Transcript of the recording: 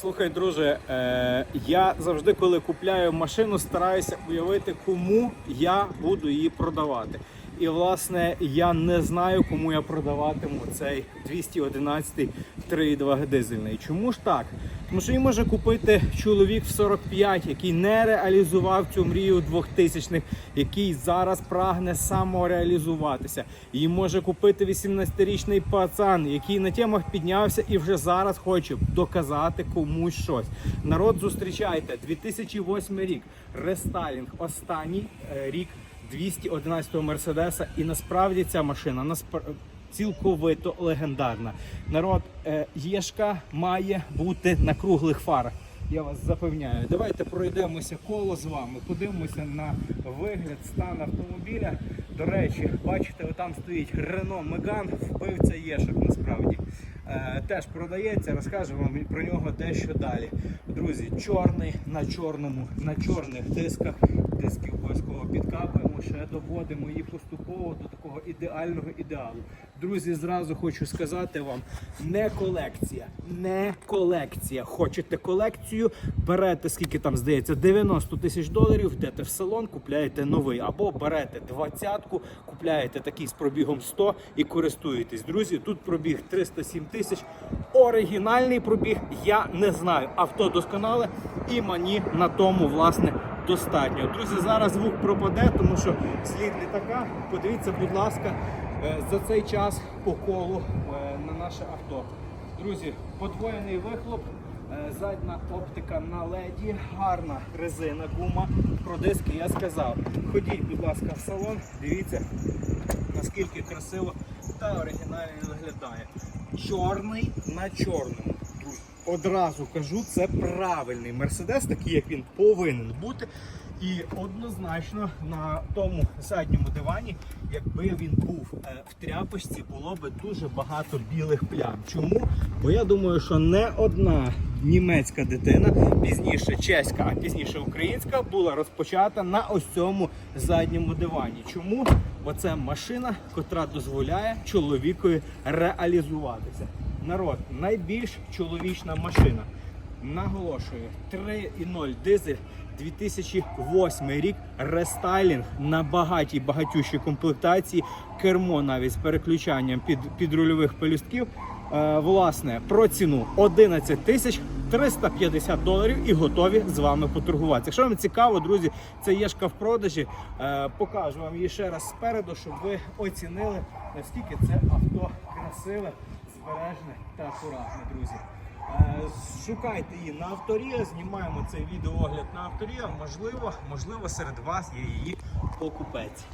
Слухай, друже, е, я завжди, коли купляю машину, стараюся уявити, кому я буду її продавати. І власне я не знаю, кому я продаватиму цей 211 3.2 дизельний. Чому ж так? Тому що її може купити чоловік в 45, який не реалізував цю мрію 2000-х, який зараз прагне самореалізуватися. Її може купити 18-річний пацан, який на темах піднявся і вже зараз хоче доказати комусь щось. Народ, зустрічайте 2008 рік. Рестайлінг, останній е, рік 211-го Мерседеса. І насправді ця машина наспр... цілковито легендарна. Народ, е, Єшка має бути на круглих фарах. Я вас запевняю. Давайте пройдемося коло з вами, подивимося на вигляд, стан автомобіля. До речі, бачите, отам стоїть Рено Меган, вбивця Єшок насправді. Е, теж продається, розкажу вам про нього дещо далі. Друзі, чорний на чорному, на чорних дисках. Диски обов'язково підкапуємо, ще доводимо їх поступово до такого ідеального ідеалу. Друзі, зразу хочу сказати вам: не колекція, не колекція. Хочете колекцію, берете скільки там здається, 90 тисяч доларів, йдете в салон, купляєте новий, або берете двадцятку, купляєте такий з пробігом 100 і користуєтесь. Друзі, тут пробіг 307 тисяч. Оригінальний пробіг я не знаю. Авто досконале і мені на тому власне достатньо. Друзі, зараз звук пропаде, тому що слід літака. Подивіться, будь ласка, е, за цей час по колу е, на наше авто. Друзі, подвоєний вихлоп. е, Задня оптика на леді, гарна резина, гума. Про диски я сказав. Ходіть, будь ласка, в салон, дивіться, наскільки красиво та оригінально виглядає. Чорний на чорному. Одразу кажу, це правильний мерседес, такий як він повинен бути. І однозначно на тому задньому дивані, якби він був е, в тряпочці, було би дуже багато білих плям. Чому? Бо я думаю, що не одна німецька дитина, пізніше чеська, а пізніше українська, була розпочата на ось цьому задньому дивані. Чому? Бо це машина, котра дозволяє чоловікові реалізуватися. Народ, найбільш чоловічна машина. Наголошую, 3.0 дизель 2008 рік, рестайлінг на багатій багатющій комплектації, кермо навіть з переключанням під, підрульових пелюстків. Е, власне, про ціну 11 тисяч 350 доларів і готові з вами поторгуватися. Якщо вам цікаво, друзі, це єшка в продажі. Е, покажу вам її ще раз спереду, щоб ви оцінили, наскільки це авто красиве, збережне та акуратне, друзі. Е, Шукайте її на авторія, знімаємо цей відеоогляд на авторія. Можливо, можливо, серед вас є її покупець.